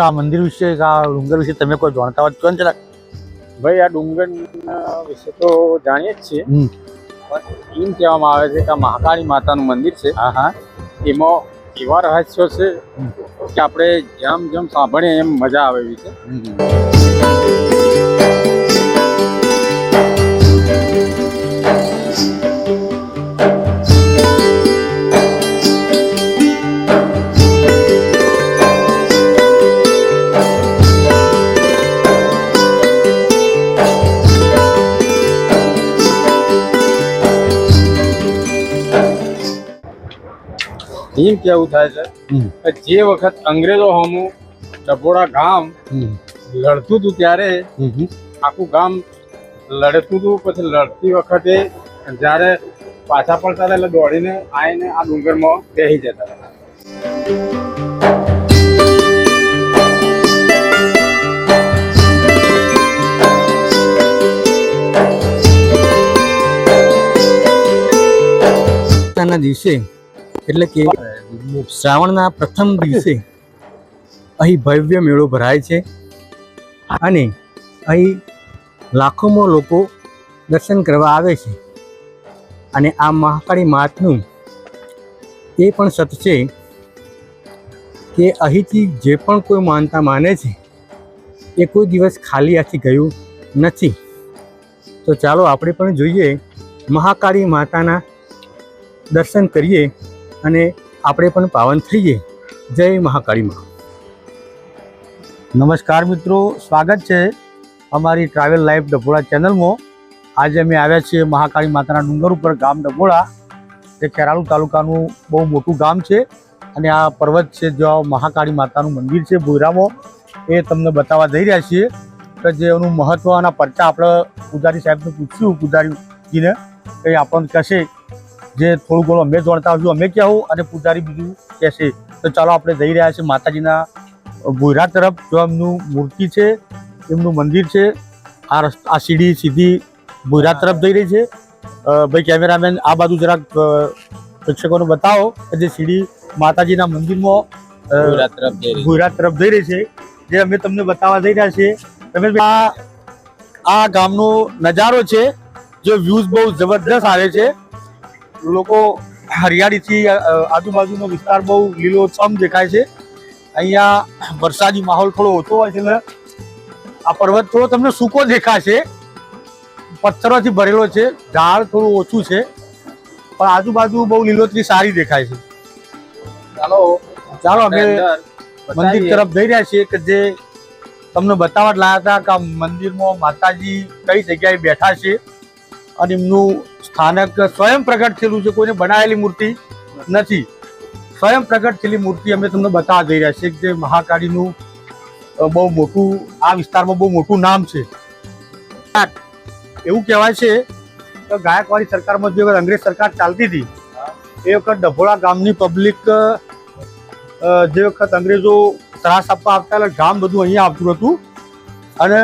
અચ્છા આ મંદિર વિશે આ ડુંગર વિશે તમે કોઈ જાણતા હોય તો જરાક ભાઈ આ ડુંગર વિશે તો જાણીએ જ છીએ. પણ એમ કહેવામાં આવે છે કે આ મહાકાળી માતાનું મંદિર છે. હા હા. એમાં એવા રહસ્યો છે કે આપણે જેમ જેમ સાંભળીએ એમ મજા આવે એવી છે. એમ કેવું થાય છે? કે જે વખત અંગ્રેજો હોમું ડભોડા ગામ લડતું હતું ત્યારે હમ હમ. આખું ગામ લડતું હતું. પછી લડતી વખતે જ્યારે પાછા પડતા હતા એટલે દોડીને આવીને આ ડુંગરમાં બેસી જતા હતા. દિવસે એટલે કે શ્રાવણના પ્રથમ દિવસે અહીં ભવ્ય મેળો ભરાય છે અને અહીં લાખોમાં લોકો દર્શન કરવા આવે છે. અને આ મહાકાળી માતનું એ પણ સત છે કે અહીંથી જે પણ કોઈ માનતા માને છે, એ કોઈ દિવસ ખાલી આથી ગયું નથી. તો ચાલો આપણે પણ જોઈએ મહાકાળી માતાના દર્શન કરીએ અને આપણે પણ પાવન થઈએ. જય મહાકાળી માં. નમસ્કાર મિત્રો, સ્વાગત છે અમારી ટ્રાવેલ લાઈફ ડભોળા ચેનલમાં. આજે અમે આવ્યા છીએ મહાકાળી માતાના ડુંગર ઉપર ગામ ડભોળા, જે ખેરાલુ તાલુકાનું બહુ મોટું ગામ છે. અને આ પર્વત છે જ્યાં મહાકાળી માતાનું મંદિર છે ભોયરામાં. એ તમને બતાવવા જઈ રહ્યા છીએ કે જે એનું મહત્ત્વ અને પરચા આપણે પૂજારી સાહેબને પૂછ્યું, પૂજારીજીને એ આપણને કહેશે જે થોડું ઘણું અમે જાણતા હોઈશું અમે કહેવું અને પૂજારી બીજું કહેશે તો ચાલો આપણે જઈ રહ્યા છીએ માતાજીના ગોયરા તરફ. જો એમનું મૂર્તિ છે એમનું મંદિર છે આ રસ્તા આ સીડી સીધી ગોયરા તરફ જઈ રહી છે. ભાઈ કેમેરામેન આ બાજુ જરાક પ્રેક્ષકોને બતાવો કે જે સીડી માતાજીના મંદિરમાં ભોયરા તરફ જઈ રહી છે. જે અમે તમને બતાવવા જઈ રહ્યા છીએ. તમે આ આ ગામનો નજારો છે જે વ્યૂઝ બહુ જબરદસ્ત આવે છે. લોકો હરિયાળીથી આજુબાજુનો વિસ્તાર બહુ લીલોછમ દેખાય છે. અહીંયા વરસાદી માહોલ થોડો ઓછો હોય છે ને આ પર્વત થોડો તમને સૂકો દેખાશે પથ્થરોથી ભરેલો છે ઝાડ થોડું ઓછું છે પણ આજુબાજુ બહુ લીલોતરી સારી દેખાય છે. ચાલો ચાલો અમે મંદિર તરફ જઈ રહ્યા છીએ કે જે તમને બતાવવા જ લાયા હતા કે મંદિરમાં માતાજી કઈ જગ્યાએ બેઠા છે. અને એમનું સ્થાનક સ્વયં પ્રગટ થયેલું છે, કોઈને બનાવેલી મૂર્તિ નથી. સ્વયં પ્રગટ થયેલી મૂર્તિ અમે તમને બતાવવા જઈ રહ્યા છીએ કે જે મહાકાળીનું બહુ મોટું, આ વિસ્તારમાં બહુ મોટું નામ છે. એવું કહેવાય છે કે ગાયકવાડી સરકારમાં જે વખત અંગ્રેજ સરકાર ચાલતી હતી, એ વખત ડભોળા ગામની પબ્લિક જે વખત અંગ્રેજો ત્રાસ આપવા આવતા એટલે ગામ બધું અહીંયા આવતું હતું. અને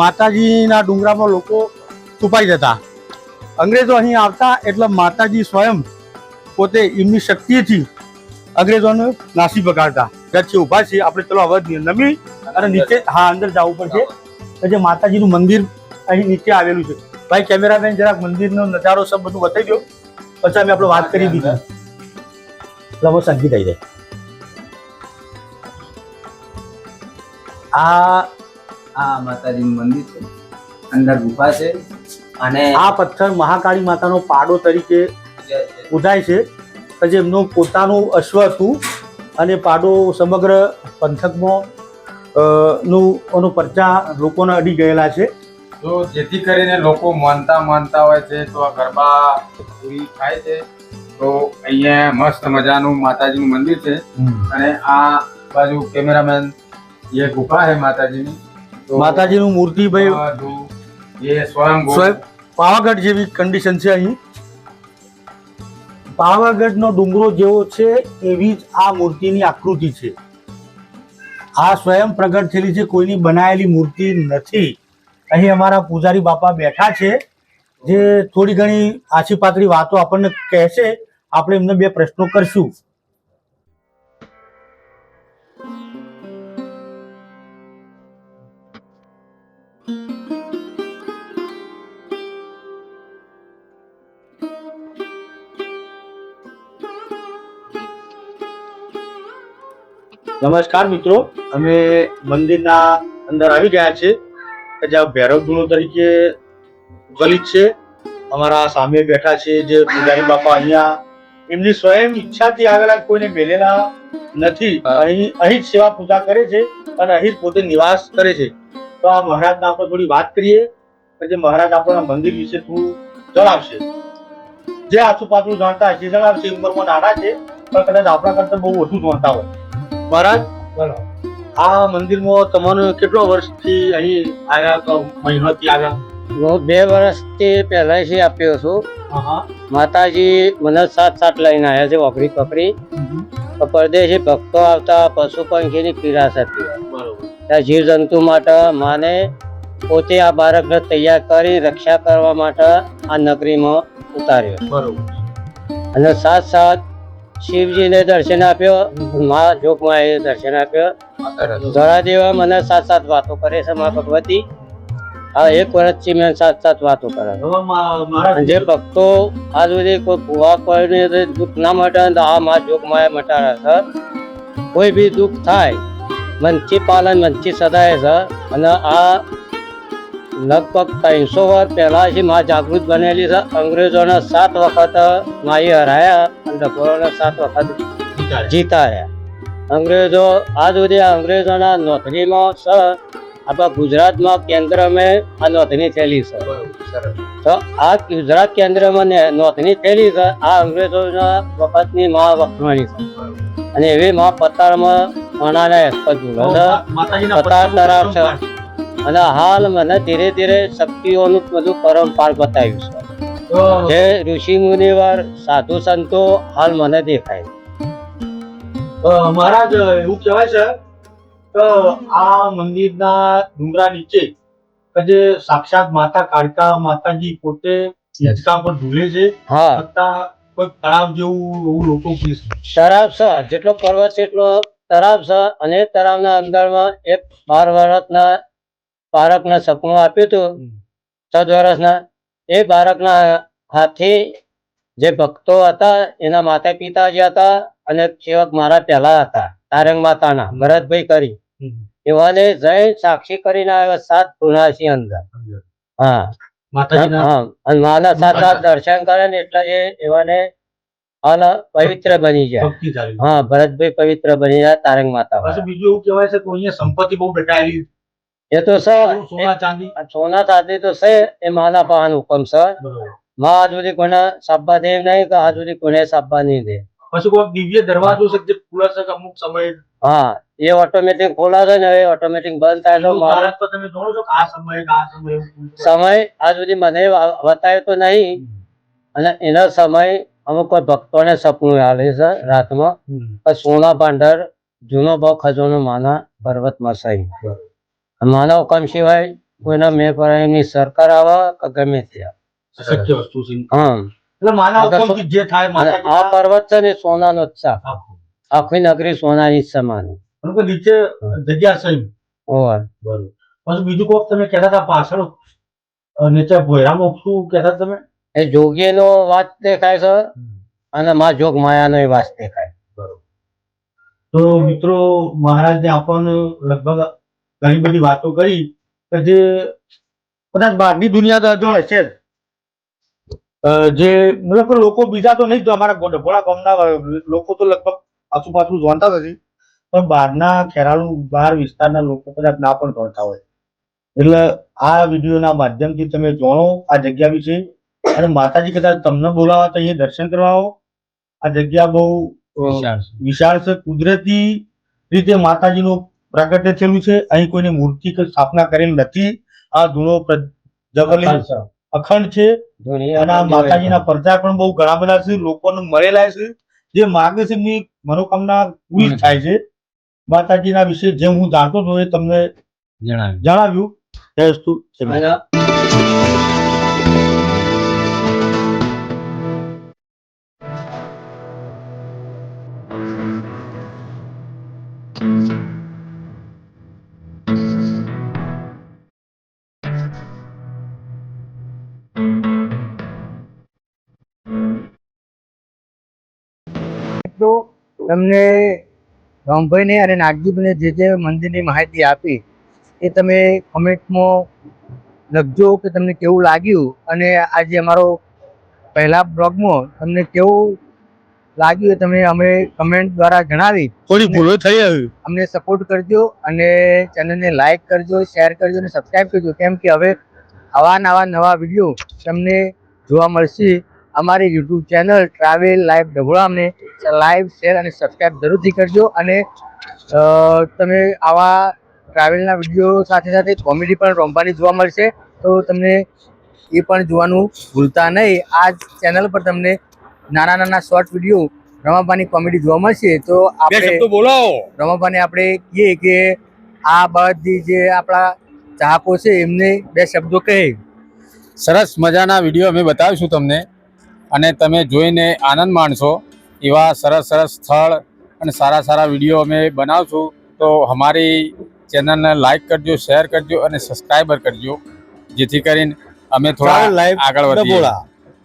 માતાજીના ડુંગરામાં લોકો છુપાઈ જતા. અંગ્રેજો અહીં આવતા એટલે માતાજી સ્વયં પોતે એમની શક્તિથી અંગ્રેજોને નાસી પકાડતા છે ઊભા છે આપણે ચલો હવે નમી અને નીચે હા અંદર જવું પડશે જે માતાજીનું મંદિર અહીં નીચે આવેલું છે. ભાઈ કેમેરામેન જરાક મંદિરનો નજારો સબ બધું બતાવી દો પછી અમે આપણે વાત કરી દીધી. લવો સંગીત આવી જાય. આ આ માતાજીનું મંદિર છે. અંદર ગુફા છે અને આ પથ્થર મહાકાળી માતાનો પાડો તરીકે ઉધાય છે. કે જે એમનું પોતાનું અશ્વ હતું અને પાડો સમગ્ર પંથકમાં નું એનો પરચા લોકોને અડી ગયેલા છે. તો જેથી કરીને લોકો માનતા માનતા હોય છે તો આ ગરબા પૂરી થાય છે. તો અહીંયા મસ્ત મજાનું માતાજીનું મંદિર છે. અને આ બાજુ કેમેરામેન એ ગુફા છે માતાજીની. માતાજીનું મૂર્તિ ભાઈ પાવાગઢ જેવી કન્ડિશન છે અહીં. પાવાગઢનો ડુંગરો જેવો છે એવી જ આ મૂર્તિની આકૃતિ છે. આ સ્વયં પ્રગટ થયેલી છે, કોઈની બનાવેલી મૂર્તિ નથી. અહીં અમારા પૂજારી બાપા બેઠા છે, જે થોડી ઘણી આછી પાતળી વાતો આપણને કહેશે. આપણે એમને બે પ્રશ્નો કરશું. નમસ્કાર મિત્રો. અમે મંદિરના અંદર આવી ગયા છે કે જ્યાં ભૈરવ ગુરુ તરીકે ગલિત છે. અમારા સામે બેઠા છે જે પૂજારી બાપા અહીંયા. એમની સ્વયં ઈચ્છાથી આવેલા કોઈને મેલેલા નથી. અહીં અહીં જ સેવા પૂજા કરે છે અને અહીં જ પોતે નિવાસ કરે છે. તો આ મહારાજના આપણે થોડી વાત કરીએ. પછી મહારાજ આપણા મંદિર વિશે થોડું જણાવશે. જે આસુપાસુ જાણતા હશે જણાવશે ઉંમરમાં નાના છે. પણ કદાચ આપણા કરતા બહુ વધુ જાણતા હોય. મહારાજ આ મંદિરમાં તમને કેટલો વર્ષથી અહીં આવ્યા મહિનાથી આવ્યા? હું બે વર્ષથી પહેલાંથી આપ્યો છું. હા હા માતાજી મને સાત સાત લઈને આવ્યા છે ઓગળી પકડી. તો પરદેશી ભક્તો આવતા પશુ પંખીની પીડાશ હતી ત્યાં જીવ જીવજંતુ માટે માને પોતે આ બાળકને તૈયાર કરી રક્ષા કરવા માટે આ નગરીમાં ઉતાર્યો. બરોબર. અને સાત સાથ શિવજીને દર્શન આપ્યો મા જોગમાએ દર્શન આપ્યો. ઘણા દેવા મને સાત સાત વાતો કરે છે મા ભગવતી. આ એક વર્ષથી મેં સાત સાત વાતો કરે જે ભક્તો આજ સુધી કોઈ ભૂવા કોઈને દુઃખ ના મટે તો આ મા જોગ માયા મટાડે છે. કોઈ બી દુઃખ થાય મનથી પાલન મનથી સદાય છે. અને આ લગભગ ત્રણસો વર્ષ પહેલાથી મા જાગૃત બનેલી છે. અંગ્રેજોના સાત વખત માએ હરાયા. અને કોરોના સાત વખત જીતા રહ્યા અંગ્રેજો આજ સુધી આ અંગ્રેજોના નોકરીમાં છે આપણા ગુજરાતમાં કેન્દ્રમાં આ નોંધણી થયેલી છે. તો આ ગુજરાત કેન્દ્રમાં ને નોંધણી થયેલી છે આ અંગ્રેજોના વખતની માં વખણાણી છે અને એવી માં પતાળમાં મણાના એસપદ છે મા- તરાવ. અને હાલ મને ધીરે ધીરે શક્તિઓનું બધું પરમ પાર બતાવ્યું છે. જે ઋષિ મુનિવર સાધુ સંતો હાલ મને દેખાય. મહારાજ એવું કહેવાય છે કે આ મંદિરના ડુંગરા નીચે જે સાક્ષાત માતા કાળકા માતાજી પોતે યજકા પર ઝૂલે છે હા. છતાં કોઈ તળાવ જેવું એવું લોકો. તળાવ છે જેટલો પર્વત છે એટલો તળાવ છે. અને તળાવના અંદરમાં એક બાર વર્ષના બાળકને સપનું આપ્યું હતું. ચૌદ વર્ષના એ બાળકના હાથે જે ભક્તો હતા એના માતા પિતા જે હતા અને સેવક મારા પહેલા હતા તારંગ માતાના ભરતભાઈ કરી. એવાને જૈન સાક્ષી કરીને આવ્યા સાત ગુનાસી અંદર. હા. હા અને માના સાત સાત દર્શન કરે ને એટલે એ એવાને પવિત્ર બની જાય. હા ભરતભાઈ પવિત્ર બની જાય તારંગ માતા બીજું એવું કહેવાય છે કે અહીંયા સંપત્તિ બહુ દટાયેલી એ તો સર સોના ચાંદી. તો છે એ માના પાન હુકમ છે માં આજ સુધી કોને સાબા દે નહીં કે આજ સુધી કોને સાબા નહીં દે. પછી કોઈ દિવ્ય દરવાજો છે જે ખુલે અમુક સમયે? હા એ ઓટોમેટિક ખોલાશે ને એ ઓટોમેટિક બંધ થાય તો મહારાજ તો તમે જોડો છો આ સમયે આ સમયે. સમય આજ સુધી મને બતાવ્યો તો નહીં. અને એનો સમય અમુક કોઈ ભક્તોને સપનું આવે છે રાતમાં. સોના ભાંડર જૂનો ભાવ ખજોનો માના પર્વતમાં સહી. માનવ કામ સિવાય કોઈના મેં પર એમની સરકાર આવે કે ગમે તે આવે. વસ્તુ છે. હા. એટલે માનવ અગર હુકમથી જે થાય અને આ પર્વત છે ને સોનાનો જ છે આખી નગરી સોનાની સમાન. નીચે જગ્યા છે ઓર બરોબર. પછી બીજું કોક તમે કહેતા હતા પાછળ નીચે ભોયરામાં શું કહેતા તમે? એ જોગીનો વાત દેખાય છે અને માં જોગ માયાનો વાત દેખાય. તો મિત્રો મહારાજને આપણને લગભગ ઘણી બધી વાતો કરી કે જે કદાચ બહારની દુનિયા તો છે જ. જે મતલબ લોકો બીજા તો નહીં જ અમારા ગોંડ- ગામના લોકો તો લગભગ આસુપાસુ જાણતા નથી. પણ બહારના ખેરાલુ બહાર વિસ્તારના લોકો કદાચ ના પણ જાણતા હોય. એટલે આ વિડીયોના માધ્યમથી તમે જાણો આ જગ્યા વિશે. અને માતાજી કદાચ તમને બોલાવા તો અહીંયા દર્શન કરવા આવો. આ જગ્યા બહુ વિશાળ છે. કુદરતી રીતે માતાજીનું પ્રાગટ્ય થયેલું છે. અહીં કોઈની મૂર્તિ સ્થાપના કરેલ નથી. આ પ્ર- અખંડ છે. અને આ માતાજીના પરચા પણ બહુ ઘણા બધા છે. લોકોને મળેલા છે. જે માગે છે એમની મનોકામના પૂરી થાય છે. માતાજીના વિશે જે હું જાણતો હતો એ તમને જણાવ્યું. જણાવ્યું. તો તમને રામભાઈને અને નાગજીભાઈને જે જે મંદિરની માહિતી આપી એ તમે કમેન્ટમાં લખજો કે તમને કેવું લાગ્યું. અને આજે અમારો પહેલા બ્લોગમાં તમને કેવું લાગ્યું એ તમે અમે કમેન્ટ દ્વારા જણાવી. થોડી ભૂલો થઈ આવી. અમને સપોર્ટ કરજો અને ચેનલને લાઈક કરજો શેર કરજો અને સબસ્ક્રાઈબ કરજો. કેમ કે હવે આવા નવા નવા વીડિયો તમને જોવા મળશે. અમારી યુટ્યુબ ચેનલ ટ્રાવેલ લાઈવ ડભોળામને લાઈવ શેર અને સબસ્ક્રાઈબ જરૂરથી કરજો અને તમે આવા ટ્રાવેલના વીડિયો સાથે સાથે કોમેડી પણ રોમવાની જોવા મળશે. તો તમને એ પણ જોવાનું ભૂલતા નહીં. આ ચેનલ પર તમને નાના નાના શોર્ટ વીડિયો રમાબાની કોમેડી જોવા મળશે. તો આપણે બોલાવો. રમાબાને આપણે કહીએ કે આ બધી જે આપણા ચાહકો છે એમને બે શબ્દો કહે. સરસ મજાના વીડિયો અમે બતાવીશું તમને. અને તમે જોઈને આનંદ માણશો. એવા સરસ સરસ સ્થળ અને સારા સારા વીડિયો અમે બનાવશું. તો અમારી ચેનલને લાઈક કરજો શેર કરજો અને સબસ્ક્રાઈબર કરજો. જેથી કરીને અમે થોડા આગળ વધીએ.